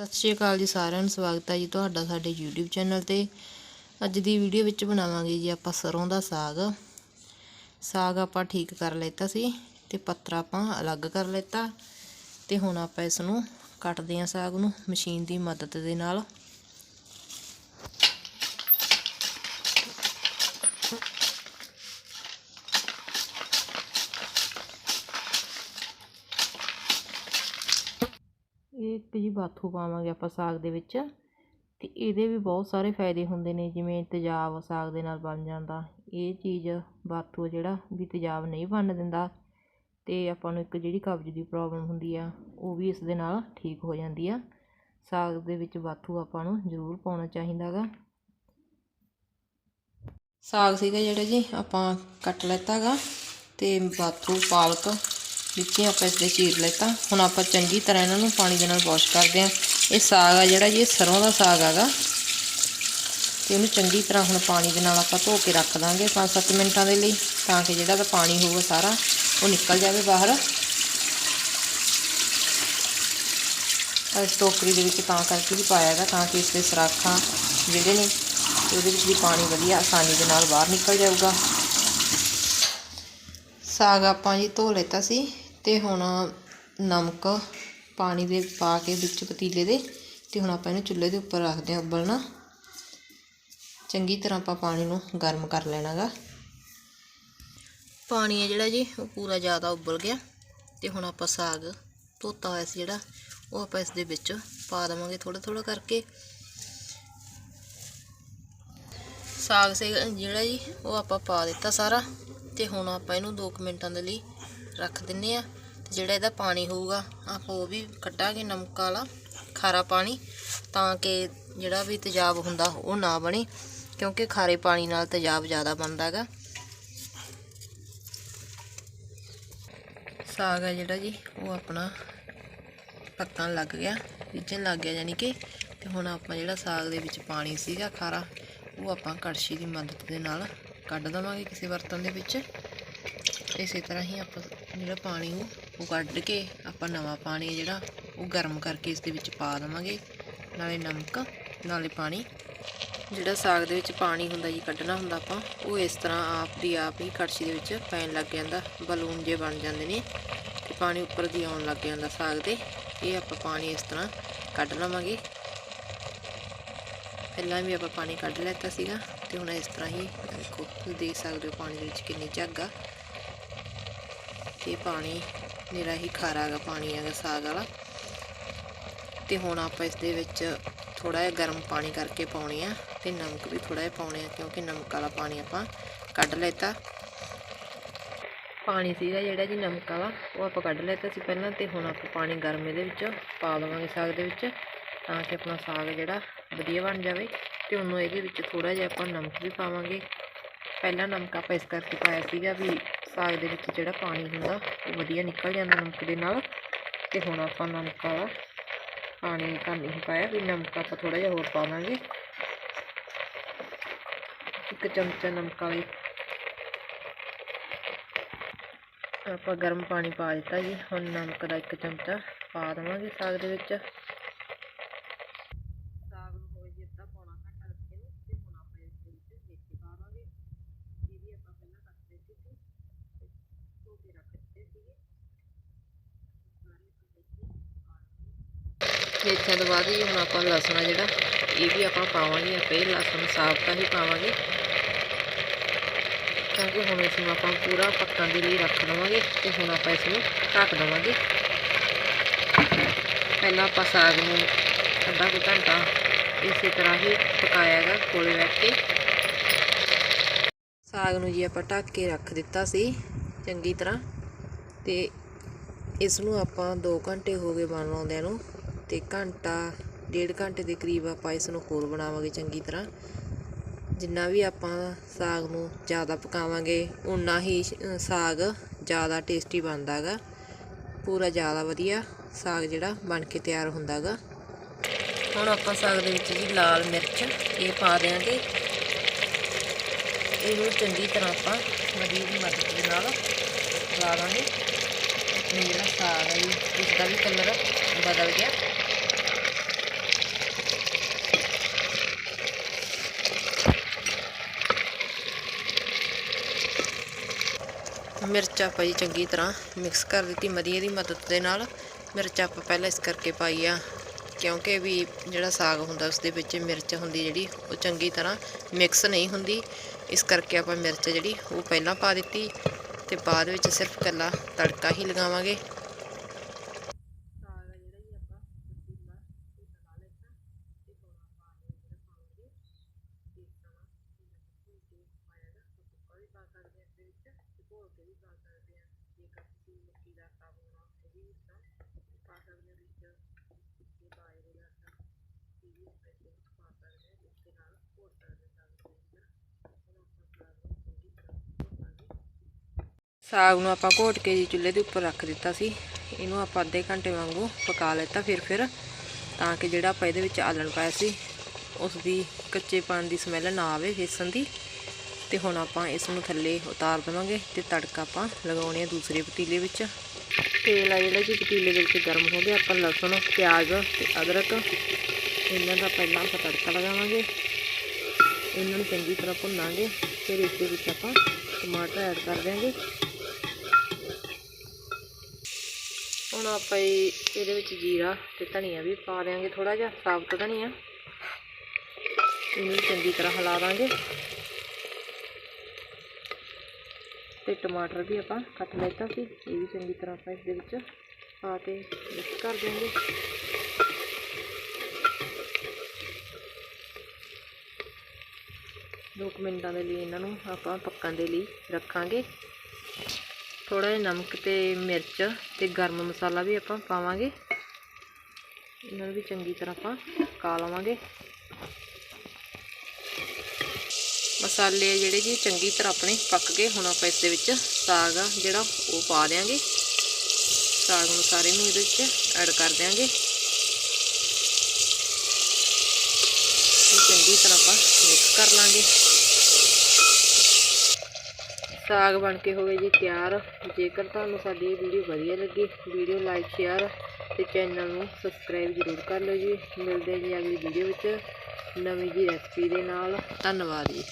ਸਤਿ ਸ਼੍ਰੀ ਅਕਾਲ ਜੀ ਸਾਰਿਆਂ ਨੂੰ, ਸਵਾਗਤ ਹੈ ਜੀ ਤੁਹਾਡਾ ਸਾਡੇ YouTube ਚੈਨਲ ਤੇ। ਅੱਜ ਦੀ ਵੀਡੀਓ ਵਿੱਚ ਬਣਾਵਾਂਗੇ ਜੀ ਆਪਾਂ ਸਰੋਂ ਦਾ ਸਾਗ। ਸਾਗ ਆਪਾਂ ਠੀਕ ਕਰ ਲਿੱਤਾ ਸੀ ਤੇ ਪੱਤਰਾ ਆਪਾਂ ਅਲੱਗ ਕਰ ਲਿੱਤਾ ਤੇ ਹੁਣ ਆਪਾਂ ਇਸ ਨੂੰ ਕੱਟਦੇ ਹਾਂ ਸਾਗ ਨੂੰ ਮਸ਼ੀਨ ਦੀ ਮਦਦ ਦੇ ਨਾਲ। ਇਹ ਇੱਕ ਜੀ ਬਾਥੂ ਪਾਵਾਂਗੇ ਆਪਾਂ ਸਾਗ ਦੇ ਵਿੱਚ ਤੇ ਇਹਦੇ ਵੀ ਬਹੁਤ ਸਾਰੇ ਫਾਇਦੇ ਹੁੰਦੇ ਨੇ, ਜਿਵੇਂ ਤੇਜ਼ਾਬ ਸਾਗ ਦੇ ਨਾਲ ਬਣ ਜਾਂਦਾ। ਇਹ ਚੀਜ਼ ਬਾਥੂ ਜਿਹੜਾ ਵੀ ਤੇਜ਼ਾਬ ਨਹੀਂ ਬਣਨ ਦਿੰਦਾ ਤੇ ਆਪਾਂ ਨੂੰ ਇੱਕ ਜਿਹੜੀ ਕਬਜ਼ ਦੀ ਪ੍ਰੋਬਲਮ ਹੁੰਦੀ ਆ, ਉਹ ਵੀ ਇਸ ਦੇ ਨਾਲ ਠੀਕ ਹੋ ਜਾਂਦੀ ਆ। ਸਾਗ ਦੇ ਵਿੱਚ ਬਾਥੂ ਆਪਾਂ ਨੂੰ ਜ਼ਰੂਰ ਪਾਉਣਾ ਚਾਹੀਦਾ ਗਾ। ਸਾਗ ਸੀਗਾ ਜਿਹੜਾ ਜੀ ਆਪਾਂ ਕੱਟ ਲੈਤਾ ਗਾ ਤੇ ਬਾਥੂ, ਪਾਲਕ ਵਿੱਚ ਆਪਾਂ ਇਸ ਦੇ ਚੀਰ ਲੈਤਾ। ਹੁਣ ਆਪਾਂ ਚੰਗੀ ਤਰ੍ਹਾਂ ਇਹਨਾਂ ਨੂੰ ਪਾਣੀ ਦੇ ਨਾਲ ਵਾਸ਼ ਕਰਦੇ ਹਾਂ। ਇਹ ਸਾਗ ਆ ਜਿਹੜਾ ਜੀ, ਇਹ ਸਰੋਂ ਦਾ ਸਾਗ ਆਗਾ ਤੇ ਉਹਨੂੰ ਚੰਗੀ ਤਰ੍ਹਾਂ ਹੁਣ ਪਾਣੀ ਦੇ ਨਾਲ ਆਪਾਂ ਧੋ ਕੇ ਰੱਖ ਦਾਂਗੇ 5-7 ਮਿੰਟਾਂ ਦੇ ਲਈ, ਤਾਂ ਕਿ ਜਿਹੜਾ ਦਾ ਪਾਣੀ ਹੋਊਗਾ ਸਾਰਾ, ਉਹ ਨਿਕਲ ਜਾਵੇ ਬਾਹਰ। ਇਸ ਟੋਕਰੀ ਦੇ ਵਿੱਚ ਤਾਂ ਕਰਕੇ ਵੀ ਪਾਇਆ ਹੈਗਾ, ਤਾਂ ਕਿ ਇਸ ਦੇ ਸਰਾਖਾਂ ਜਿਹੜੇ ਨੇ, ਉਹਦੇ ਵਿੱਚ ਵੀ ਪਾਣੀ ਵਧੀਆ ਆਸਾਨੀ ਦੇ ਨਾਲ ਬਾਹਰ ਨਿਕਲ ਜਾਊਗਾ। ਸਾਗ ਆਪਾਂ ਜੀ ਧੋ ਲੈਤਾ ਸੀ ਤੇ ਹੁਣ ਨਮਕ ਪਾਣੀ ਦੇ ਪਾ ਕੇ ਵਿੱਚ ਪਤੀਲੇ ਦੇ ਤੇ ਹੁਣ ਆਪਾਂ ਇਹਨੂੰ ਚੁੱਲ੍ਹੇ ਦੇ ਉੱਪਰ ਰੱਖਦੇ ਹਾਂ ਉਬਲਣਾ। ਚੰਗੀ ਤਰ੍ਹਾਂ ਆਪਾਂ ਪਾਣੀ ਨੂੰ ਗਰਮ ਕਰ ਲੈਣਾਗਾ। ਪਾਣੀ ਹੈ ਜਿਹੜਾ ਜੀ, ਉਹ ਪੂਰਾ ਜ਼ਿਆਦਾ ਉਬਲ ਗਿਆ ਤੇ ਹੁਣ ਆਪਾਂ ਸਾਗ ਧੋਤਾ ਹੋਇਆ ਸੀ ਜਿਹੜਾ, ਉਹ ਆਪਾਂ ਇਸ ਦੇ ਵਿੱਚ ਪਾ ਦੇਵਾਂਗੇ ਥੋੜਾ ਥੋੜਾ ਕਰਕੇ। ਸਾਗ ਸੇ ਜਿਹੜਾ ਜੀ, ਉਹ ਆਪਾਂ ਪਾ ਦਿੱਤਾ ਸਾਰਾ। ਤੇ ਹੁਣ ਆਪਾਂ ਇਹਨੂੰ 2 ਮਿੰਟਾਂ ਦੇ ਲਈ ਰੱਖ ਦਿੰਨੇ ਆ ਤੇ ਜਿਹੜਾ ਇਹਦਾ ਪਾਣੀ ਹੋਊਗਾ, ਆਪਾਂ ਉਹ ਵੀ ਕੱਢਾਂਗੇ ਨਮਕ ਵਾਲਾ, ਖਾਰਾ ਪਾਣੀ, ਤਾਂ ਕਿ ਜਿਹੜਾ ਵੀ ਤੇਜ਼ਾਬ ਹੁੰਦਾ ਉਹ ਨਾ ਬਣੇ, ਕਿਉਂਕਿ ਖਾਰੇ ਪਾਣੀ ਨਾਲ ਤੇਜ਼ਾਬ ਜ਼ਿਆਦਾ ਬਣਦਾ ਹੈਗਾ। ਸਾਗ ਹੈ ਜਿਹੜਾ ਜੀ, ਉਹ ਆਪਣਾ ਪੱਕਣ ਲੱਗ ਗਿਆ ਰਿੱਝਣ ਲੱਗ ਗਿਆ ਯਾਨੀ ਕਿ, ਤੇ ਹੁਣ ਆਪਾਂ ਜਿਹੜਾ ਸਾਗ ਦੇ ਵਿੱਚ ਪਾਣੀ ਸੀਗਾ ਖਾਰਾ, ਉਹ ਆਪਾਂ ਕੜਛੀ ਦੀ ਮਦਦ ਦੇ ਨਾਲ ਕੱਢ ਦਵਾਂਗੇ ਕਿਸੇ ਬਰਤਨ ਦੇ ਵਿੱਚ। ਇਸੇ ਤਰ੍ਹਾਂ ਹੀ ਆਪਾਂ ਜਿਹੜਾ ਪਾਣੀ ਉਹ ਉਹ ਕੱਢ ਕੇ ਆਪਾਂ ਨਵਾਂ ਪਾਣੀ ਜਿਹੜਾ ਉਹ ਗਰਮ ਕਰਕੇ ਇਸ ਦੇ ਵਿੱਚ ਪਾ ਦਵਾਂਗੇ। ਨਾਲੇ ਨਮਕ, ਨਾਲੇ ਪਾਣੀ। ਜਿਹੜਾ ਸਾਗ ਦੇ ਵਿੱਚ ਪਾਣੀ ਹੁੰਦਾ ਜੀ, ਕੱਢਣਾ ਹੁੰਦਾ ਆਪਾਂ, ਉਹ ਇਸ ਤਰ੍ਹਾਂ ਆਪ ਦੀ ਆਪ ਹੀ ਕੜਛੀ ਦੇ ਵਿੱਚ ਪੈਣ ਲੱਗ ਜਾਂਦਾ, ਬਲੂਨ ਜੇ ਬਣ ਜਾਂਦੇ ਨੇ ਤੇ ਪਾਣੀ ਉੱਪਰ ਦੀ ਆਉਣ ਲੱਗ ਜਾਂਦਾ ਸਾਗ ਦੇ ਇਹ ਆਪਾਂ ਪਾਣੀ ਇਸ ਤਰ੍ਹਾਂ ਕੱਢ ਲਵਾਂਗੇ। ਪਹਿਲਾਂ ਵੀ ਆਪਾਂ ਪਾਣੀ ਕੱਢ ਲੈਤਾ ਸੀਗਾ। ਤੇ ਹੁਣ ਇਸ ਤਰ੍ਹਾਂ ਹੀ ਦੇਖੋ ਦੇਖ ਸਕਦੇ ਹੋ ਪਾਣੀ ਦੇ ਵਿੱਚ ਕਿੰਨੀ ਝੱਗ ਆ। ਤੇ ਪਾਣੀ, ਮੇਰਾ ਹੀ ਖਾਰਾ ਹੈਗਾ ਪਾਣੀ ਹੈਗਾ ਸਾਗ ਵਾਲਾ। ਤੇ ਹੁਣ ਆਪਾਂ ਇਸ ਦੇ ਵਿੱਚ ਥੋੜਾ ਜਿਹਾ ਗਰਮ ਪਾਣੀ ਕਰਕੇ ਪਾਉਣੇ ਆ ਤੇ ਨਮਕ ਵੀ ਥੋੜਾ ਜਿਹਾ ਪਾਉਣੇ ਆ, ਕਿਉਂਕਿ ਨਮਕ ਵਾਲਾ ਪਾਣੀ ਆਪਾਂ ਕੱਢ ਲੈਤਾ। ਪਾਣੀ ਸੀਗਾ ਜਿਹੜਾ ਜੀ ਨਮਕ ਵਾਲਾ, ਉਹ ਆਪਾਂ ਕੱਢ ਲੈਤਾ ਸੀ ਪਹਿਲਾਂ ਤੇ ਹੁਣ ਆਪਾਂ ਪਾਣੀ ਗਰਮ ਇਹਦੇ ਵਿੱਚ ਪਾ ਦੇਵਾਂਗੇ ਸਾਗ ਦੇ ਵਿੱਚ, ਤਾਂ ਕਿ ਆਪਣਾ ਸਾਗ ਜਿਹੜਾ ਵਧੀਆ ਬਣ ਜਾਵੇ। ਤੇ ਉਹਨੂੰ ਇਹਦੇ ਵਿੱਚ ਥੋੜਾ ਜਿਹਾ ਆਪਾਂ ਨਮਕ ਵੀ ਪਾਵਾਂਗੇ। ਪਹਿਲਾਂ ਨਮਕ ਆਪਾਂ ਇਸ ਕਰਕੇ ਪਾਇਆ ਸੀਗਾ ਵੀ ਸਾਗ ਦੇ ਵਿੱਚ ਜਿਹੜਾ ਪਾਣੀ ਹੁੰਦਾ, ਉਹ ਵਧੀਆ ਨਿਕਲ ਜਾਂਦਾ ਨਮਕ ਦੇ ਨਾਲ। ਤੇ ਹੁਣ ਆਪਾਂ ਨਮਕ ਵਾਲਾ ਪਾਣੀ ਤਾਂ ਨਹੀਂ ਪਾਇਆ ਵੀ ਨਮਕ ਆਪਾਂ ਥੋੜਾ ਜਿਹਾ ਹੋਰ ਪਾਵਾਂਗੇ। ਇੱਕ ਚਮਚਾ ਨਮਕ ਵਾਲੀ ਆਪਾਂ ਗਰਮ ਪਾਣੀ ਪਾ ਦਿੱਤਾ ਜੀ। ਹੁਣ ਨਮਕ ਦਾ ਇੱਕ ਚਮਚਾ ਪਾ ਦੇਵਾਂਗੇ ਸਾਗ ਦੇ ਵਿੱਚ ਸਾਗ ਨੂੰ ਹੋਏ ਜੀ ਅੱਧਾ ਪੌਣਾ ਘੰਟਾ ਰੱਖੇ ਨੂੰ ਤੇ ਹੁਣ ਆਪਾਂ ਇਸ ਦੇ ਵਿੱਚ ਮੇਥੀ ਪਾਵਾਂਗੇ ਜਿਹਦੀ ਆਪਾਂ ਪਹਿਲਾਂ ਕੱਟ ਦਿੱਤੀ ਸੀ ਤੇ ਧੋ ਕੇ ਰੱਖ ਦਿੱਤੇ ਸੀਗੇ ਮੇਥਿਆਂ ਤੋਂ ਬਾਅਦ ਜੀ ਹੁਣ ਆਪਾਂ ਲਸਣ ਆ ਜਿਹੜਾ, ਇਹ ਵੀ ਆਪਾਂ ਪਾਵਾਂਗੇ, ਆਪੇ ਲਸਣ ਸਾਬਤਾ ਹੀ ਪਾਵਾਂਗੇ। ਕਿਉਂਕਿ ਹੁਣ ਇਸ ਨੂੰ ਆਪਾਂ ਪੂਰਾ ਪੱਕਣ ਦੇ ਲਈ ਰੱਖ ਦਵਾਂਗੇ ਤੇ ਹੁਣ ਆਪਾਂ ਇਸ ਨੂੰ ਢੱਕ ਦਵਾਂਗੇ। ਪਹਿਲਾਂ ਆਪਾਂ ਸਾਗ ਨੂੰ ਅੱਧਾ ਕੁ ਘੰਟਾ ਇਸੇ ਤਰ੍ਹਾਂ ਹੀ ਪਕਾਇਆਗਾ ਕੋਲੇ ਬੈਠ ਕੇ। ਸਾਗ ਨੂੰ ਜੀ ਆਪਾਂ ਢੱਕ ਕੇ ਰੱਖ ਦਿੱਤਾ ਸੀ, ਚੰਗੀ ਤਰ੍ਹਾਂ। ਤੇ ਇਸ ਨੂੰ ਆਪਾਂ 2 ਘੰਟੇ ਹੋ ਗਏ ਬਣਾਉਂਦਿਆਂ ਨੂੰ ਤੇ ਘੰਟਾ, ਡੇਢ ਘੰਟੇ ਦੇ ਕਰੀਬ ਆਪਾਂ ਇਸ ਨੂੰ ਹੋਰ ਬਣਾਵਾਂਗੇ ਚੰਗੀ ਤਰ੍ਹਾਂ। ਜਿੰਨਾ ਵੀ ਆਪਾਂ ਸਾਗ ਨੂੰ ਜ਼ਿਆਦਾ ਪਕਾਵਾਂਗੇ ਉਨਾ ਹੀ ਸਾਗ ਜ਼ਿਆਦਾ ਟੇਸਟੀ ਬਣਦਾ ਹੈਗਾ। ਪੂਰਾ ਜ਼ਿਆਦਾ ਵਧੀਆ ਸਾਗ ਜਿਹੜਾ ਬਣ ਕੇ ਤਿਆਰ ਹੁੰਦਾ ਹੈਗਾ। ਹੁਣ ਆਪਾਂ ਸਾਗ ਦੇ ਵਿੱਚ ਜੀ ਲਾਲ ਮਿਰਚ ਇਹ ਪਾ ਦਿਆਂਗੇ। ਇਹਨੂੰ ਚੰਗੀ ਤਰ੍ਹਾਂ ਆਪਾਂ ਮਰੀਜ਼ ਦੀ ਮਦਦ ਦੇ ਨਾਲ ਲਾ ਦਾਂਗੇ ਜਿਹੜਾ ਸਾਗ ਹੈ ਜੀ ਇਸ ਦਾ ਵੀ ਕਲਰ ਬਦਲ ਗਿਆ। ਮਿਰਚ ਆਪਾਂ ਜੀ ਚੰਗੀ ਤਰ੍ਹਾਂ ਮਿਕਸ ਕਰ ਦਿੱਤੀ ਮਰੀਏ ਦੀ ਮਦਦ ਦੇ ਨਾਲ ਮਿਰਚ ਆਪਾਂ ਪਹਿਲਾਂ ਇਸ ਕਰਕੇ ਪਾਈ ਆ, ਕਿਉਂਕਿ ਵੀ ਜਿਹੜਾ ਸਾਗ ਹੁੰਦਾ ਉਸ ਦੇ ਵਿੱਚ ਮਿਰਚ ਹੁੰਦੀ ਜਿਹੜੀ, ਉਹ ਚੰਗੀ ਤਰ੍ਹਾਂ ਮਿਕਸ ਨਹੀਂ ਹੁੰਦੀ। ਇਸ ਕਰਕੇ ਆਪਾਂ ਮਿਰਚ ਜਿਹੜੀ, ਉਹ ਪਹਿਲਾਂ ਪਾ ਦਿੱਤੀ ਤੇ ਬਾਅਦ ਵਿੱਚ ਸਿਰਫ ਕੱਲਾ ਤੜਕਾ ਹੀ ਲਗਾਵਾਂਗੇ ਸਾਗ ਆ ਜਿਹੜਾ ਜੀ ਆਪਾਂ ਪਤੀਲਾ ਤੇ ਬਣਾ ਲੈਣਾ ਤੇ ਹੁਣ ਆਪਾਂ ਜਿਹੜਾ ਪਾਵਾਂਗੇ ਬੇਸਣ ਤੇ ਕੇ ਪਾਇਆ ਦਾ ਸੁੱਕਾ ਵੀ ਪਾ ਸਕਦੇ ਹਾਂ ਇਸ ਦੇ ਵਿੱਚ ਤੇ ਵੀ ਪਾ ਸਕਦੇ ਹਾਂ ਜੇਕਰ ਤੁਸੀਂ ਮੱਕੀ ਦਾ ਆਟਾ ਪਾਉਣਾ, ਉਹ ਵੀ ਇਸ ਪਾ ਸਕਦੇ ਹੋ ਵਿੱਚ ਤੇ ਬਾਜਰੇ ਦਾ ਆਟਾ, ਇਹ ਵੀ ਆਪਾਂ ਇਸ ਪਾ ਸਕਦੇ ਹਾਂ ਇਸ ਦੇ ਨਾਲ ਘੋਲ ਸਕਦੇ ਹਾਂ ਸਾਗ ਨੂੰ ਆਪਾਂ ਘੋਟ ਕੇ ਜੀ ਚੁੱਲ੍ਹੇ ਦੇ ਉੱਪਰ ਰੱਖ ਦਿੱਤਾ ਸੀ, ਇਹਨੂੰ ਆਪਾਂ ਅੱਧੇ ਘੰਟੇ ਵਾਂਗੂ ਪਕਾ ਲਿੱਤਾ ਫਿਰ ਫਿਰ, ਤਾਂ ਕਿ ਜਿਹੜਾ ਆਪਾਂ ਇਹਦੇ ਵਿੱਚ ਆਲਣ ਪਾਇਆ ਸੀ, ਉਸ ਦੀ ਕੱਚੇਪਣ ਦੀ ਸਮੈਲ ਨਾ ਆਵੇ, ਵੇਸਣ ਦੀ। ਤੇ ਹੁਣ ਆਪਾਂ ਇਸ ਨੂੰ ਥੱਲੇ ਉਤਾਰ ਦੇਵਾਂਗੇ ਤੇ ਤੜਕਾ ਆਪਾਂ ਲਗਾਉਣੇ ਆ ਦੂਸਰੇ ਪਤੀਲੇ ਵਿੱਚ। ਤੇਲ ਆ ਜਿਹੜਾ ਕਿ ਪਤੀਲੇ ਦੇ ਵਿੱਚ ਗਰਮ ਹੋ ਗਿਆ, ਆਪਾਂ ਲਸਣ, ਪਿਆਜ਼ ਤੇ ਅਦਰਕ, ਇਹਨਾਂ ਦਾ ਪਹਿਲਾਂ ਆਪਾਂ ਤੜਕਾ ਲਗਾਵਾਂਗੇ। ਇਹਨਾਂ ਨੂੰ ਚੰਗੀ ਤਰ੍ਹਾਂ ਭੁੰਨਾਂਗੇ, ਫਿਰ ਇਸ ਦੇ ਵਿੱਚ ਆਪਾਂ ਟਮਾਟਰ ਐਡ ਕਰ ਦਿਆਂਗੇ। ਹੁਣ ਆਪਾਂ ਇਹ- ਇਹਦੇ ਵਿੱਚ ਜੀਰਾ ਤੇ ਧਨੀਆ ਵੀ ਪਾ ਦਿਆਂਗੇ ਥੋੜਾ ਜਿਹਾ ਸਾਬਤ ਧਨੀਆ। ਇਹਨੂੰ ਚੰਗੀ ਤਰ੍ਹਾਂ ਹਿਲਾ ਦਾਂਗੇ। ਤੇ ਟਮਾਟਰ ਵੀ ਆਪਾਂ ਕੱਟ ਲੈਤਾ ਸੀ, ਇਹ ਵੀ ਚੰਗੀ ਤਰ੍ਹਾਂ ਆਪਾਂ ਇਸ ਦੇ ਵਿੱਚ ਪਾ ਕੇ ਮਿਕਸ ਕਰ ਦੇਵਾਂਗੇ ਦੋ ਕੁ ਮਿੰਟਾਂ ਦੇ ਲਈ ਇਹਨਾਂ ਨੂੰ ਆਪਾਂ ਪੱਕਣ ਦੇ ਲਈ ਰੱਖਾਂਗੇ। ਥੋੜਾ ਜਿਹਾ ਨਮਕ ਤੇ ਮਿਰਚ ਤੇ ਗਰਮ ਮਸਾਲਾ ਵੀ ਆਪਾਂ ਪਾਵਾਂਗੇ। ਇਹਨਾਂ ਨੂੰ ਵੀ ਚੰਗੀ ਤਰ੍ਹਾਂ ਆਪਾਂ ਪਕਾ ਲਵਾਂਗੇ। ਮਸਾਲੇ ਜਿਹੜੇ ਜੀ, ਚੰਗੀ ਤਰ੍ਹਾਂ ਆਪਣੇ ਪੱਕ ਗਏ। ਹੁਣ ਆਪਾਂ ਇਸ ਦੇ ਵਿੱਚ ਸਾਗ ਆ ਜਿਹੜਾ ਉਹ ਪਾ ਦਿਆਂਗੇ। ਸਾਗ ਨੂੰ ਸਾਰੇ ਨੂੰ ਇਹਦੇ ਵਿੱਚ ਐਡ ਕਰ ਦਿਆਂਗੇ। ਚੰਗੀ ਤਰ੍ਹਾਂ ਆਪਾਂ ਮਿਕਸ ਕਰ ਲਾਂਗੇ। ਸਾਗ ਬਣ ਕੇ ਹੋ ਗਏ ਜੀ ਤਿਆਰ। ਜੇਕਰ ਤੁਹਾਨੂੰ ਸਾਡੀ ਇਹ ਵੀਡੀਓ ਵਧੀਆ ਲੱਗੀ ਵੀਡੀਓ ਲਾਈਕ ਸ਼ੇਅਰ ਤੇ ਚੈਨਲ ਨੂੰ ਸਬਸਕ੍ਰਾਈਬ ਜ਼ਰੂਰ ਕਰ ਲਓ ਜੀ। ਮਿਲਦੇ ਹਾਂ ਜੀ ਅਗਲੀ ਵੀਡੀਓ ਵਿੱਚ ਨਵੀਂ ਜੀ ਰੈਸਪੀ ਦੇ ਨਾਲ। ਧੰਨਵਾਦ ਜੀ।